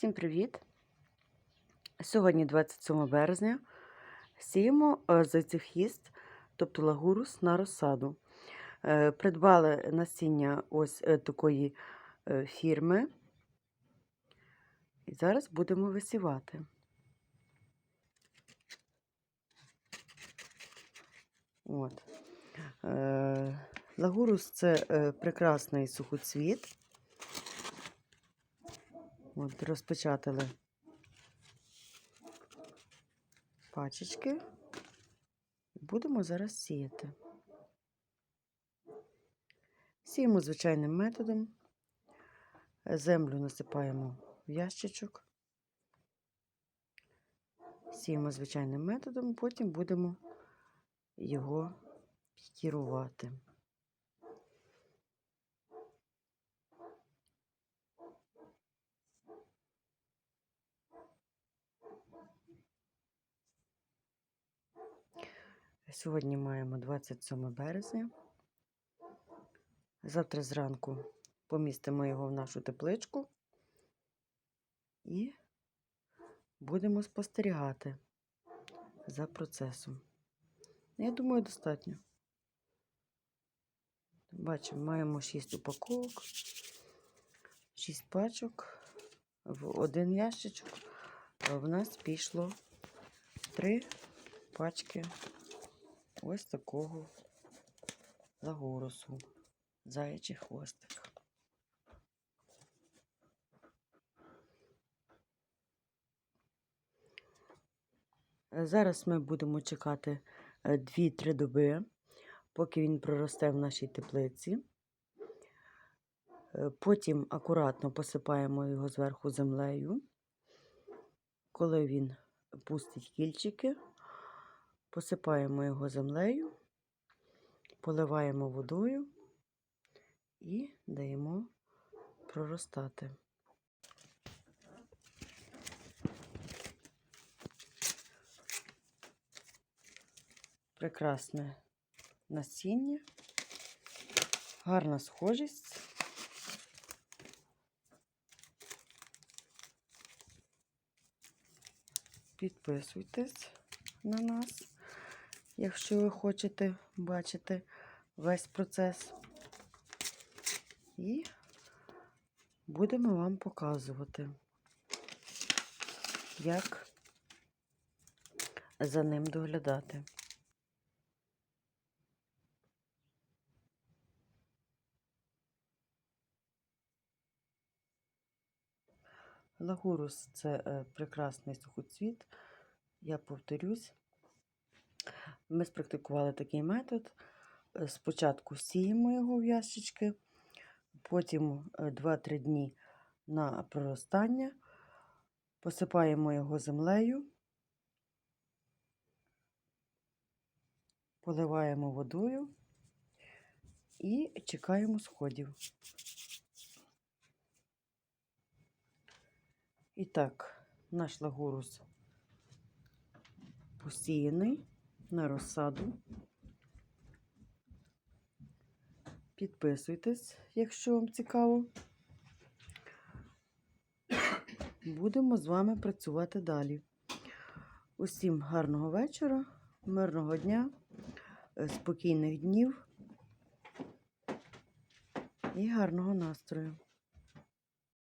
Всім привіт! Сьогодні 27 березня. Сіємо е, зайцехіст, тобто лагурус на розсаду. Е, Придбали насіння ось е, такої фірми. І зараз будемо висівати. От. Лагурус це прекрасний сухоцвіт. От, розпечатали пачечки. Будемо зараз сіяти. Сіємо звичайним методом. Землю насипаємо в ящичок. Сіємо звичайним методом, потім будемо його пікірувати. Сьогодні маємо 27 березня. Завтра зранку помістимо його в нашу тепличку і будемо спостерігати за процесом. Я думаю, достатньо. Бачимо, маємо 6 упаковок, 6 пачок в один ящичок. А в нас пішло 3 пачки ось такого лагорусу, заячий хвостик. Е, Зараз ми будемо чекати 2-3 доби, поки він проросте в нашій теплиці. Е, Потім акуратно посипаємо його зверху землею. Коли він пустить кільчики, посипаємо його землею, поливаємо водою і даємо проростати. Прекрасне насіння, гарна схожість. Підписуйтесь на нас, якщо ви хочете бачити весь процес. І будемо вам показувати, як за ним доглядати. Лагурус це е, прекрасний сухоцвіт. Я повторюсь, ми спрактикували такий метод. Е, Спочатку сіємо його в ящички, потім 2-3 дні на проростання, посипаємо його землею, поливаємо водою і чекаємо сходів. І так, наш лагурус посіяний на розсаду. Підписуйтесь, якщо вам цікаво. Будемо з вами працювати далі. Усім гарного вечора, мирного дня, е, спокійних днів і гарного настрою.